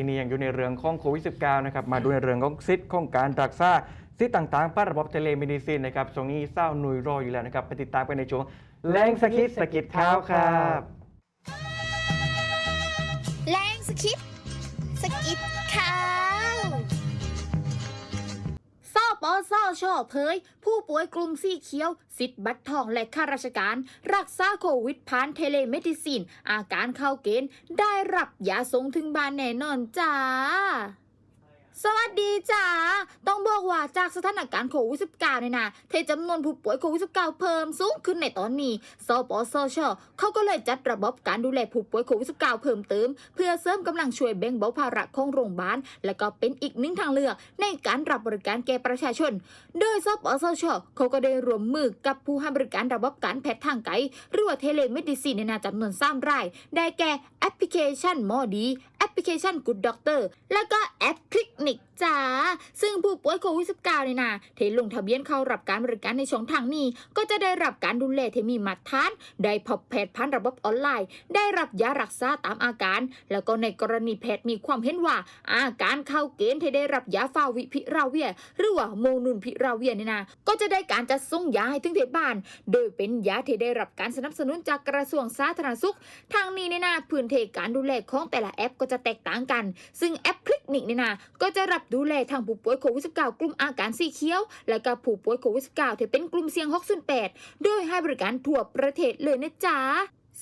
ที่นี่ยังอยู่ในเรื่องของโควิด -19 นะครับ มาดูในเรื่องของซิทของการรักษาซิทต่างๆป้าระบบเทเลเมดิซินนะครับช่วงนี้เศร้าหนุยรออยู่แล้วนะครับไปติดตามกันในช่วงแรงสกิดสกิดเท้าครับแรงสกิด ปสชเผย ผู้ป่วยกลุ่มสีเขียว สิทธิ์บัตรทองและข้าราชการ รักษาโควิดผ่านเทเลเมดิซิน อาการเข้าเกณฑ์ ได้รับยาส่งถึงบ้านแน่นอนจ้า สวัสดีจ้าต้องบอกว่าจากสถานการณ์โควิด -19 เนี่ยนะเทจำนวนผู้ป่วยโควิด -19 เพิ่มสูงขึ้นในตอนนี้สปสชเขาก็เลยจัดระบบการดูแลผู้ป่วยโควิด -19 เพิ่มเติม เพื่อเสริมกำลังช่วยแบ่งเบาภาระของโรงพยาบาล และก็เป็นอีกหนึ่งทางเลือกในการรับบริการแก่ประชาชน โดยสปสชเขาก็ได้รวมมือกับผู้ให้บริการระบบการแพทย์ทางไกลหรือว่าเทเลเมดิซินในนาจำนวน3ราย ได้แก่แอปพลิเคชันหมอดี แอปพลิเคชัน Good Doctor แล้วก็แอปคลิกนิกจ้า ซึ่งผู้ป่วยโควิด -19 เนี่ยนะที่ลงทะเบียนเข้ารับการบริการในช่องทางนี้ ก็จะได้รับการดูแลที่มีมาตรฐาน ได้พบแพทย์ผ่านระบบออนไลน์ ได้รับยารักษาตามอาการ แล้วก็ในกรณีแพทย์มีความเห็นว่า อาการเข้าเกณฑ์ที่ได้รับยาฟาวิพิราเวีย หรือว่าโมนูนพิราเวียเนี่ยนะก็จะได้การจัดส่งยาให้ถึงที่บ้าน โดยเป็นยาที่ได้รับการสนับสนุนจากกระทรวงสาธารณสุข ทางนี้เนี่ยนะพื้นเทการดูแลของแต่ละแอปก็จะแตกต่างกัน ซึ่งแอปคลิกนิกเนี่ยนะก็จะะรับดูแลทางผู้ป่วยโควิด -19 กลุ่มอาการสีเขียว และก็ผู้ป่วยโควิด -19 ที่เป็นกลุ่มเสี่ยง 608 โดยให้บริการทั่วประเทศเลยนะจ๊ะ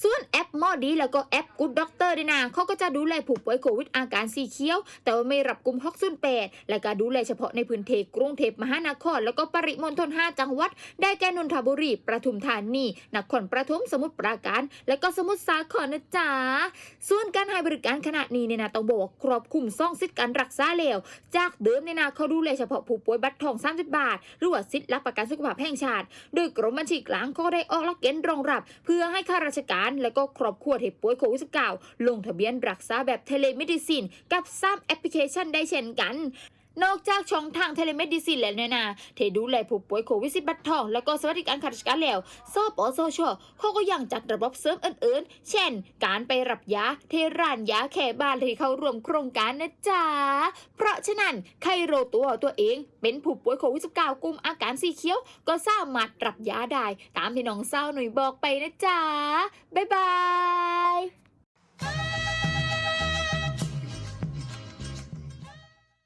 ส่วนแอปหมอดีแล้วก็แอปกูดด็อกเตอร์เนี่ยนะเขาก็จะดูแลผู้ป่วยโควิดอาการสีเขียว แต่ว่าไม่รับกลุ่ม608แปดและก็ดูแลเฉพาะในพื้นเทกรุงเทพมหานคร แล้วก็ปริมณฑล5จังหวัด ได้แก่นนทบุรีประทุมธานีนครปฐมสมุทรปราการ และก็สมุทรสาครนะจ๊ะส่วนการให้บริการขณะนี้เนี่ยนะต้องบอกว่าครอบคลุมซ่องสิทธิการรักษาแล้วจากเดิมเนี่ยนะเขาดูแลเฉพาะผู้ป่วยบัตรทอง 30 บาท หรือว่าสิทธิรับประกันสุขภาพแห่งชาติ โดยกรมบัญชีกลางก็ได้ออกหลักเกณฑ์รองรับ เพื่อให้ข้าราชการและก็ครอบครัวที่ป่วยโควิด -19 ลงทะเบียนรักษาแบบเทเลเมดิซิน กับซ้ำแอปพลิเคชันได้เช่นกัน นอกจากช่องทางเทเลเมดิซินแล้วเนี่ยนะเทดูแลผู้ป่วยโควิด -19 บัตรทอง แล้วก็สวัสดิการข้าราชการแล้วสปสชเขาก็ยังจัดระบบเสริมอื่นๆ เช่น การไปรับยาเทร้านยาแขบ้านที่เขาร่วมโครงการนะจ๊ะ เพราะฉะนั้นใครรู้ตัวตัวเอง เป็นผู้ป่วยโควิด -19 กลุ่มอาการสีเขียว ก็สามารถรับยาได้ ตามที่น้องเศร้าหนุ่ยบอกไปนะจ๊ะบ๊ายบาย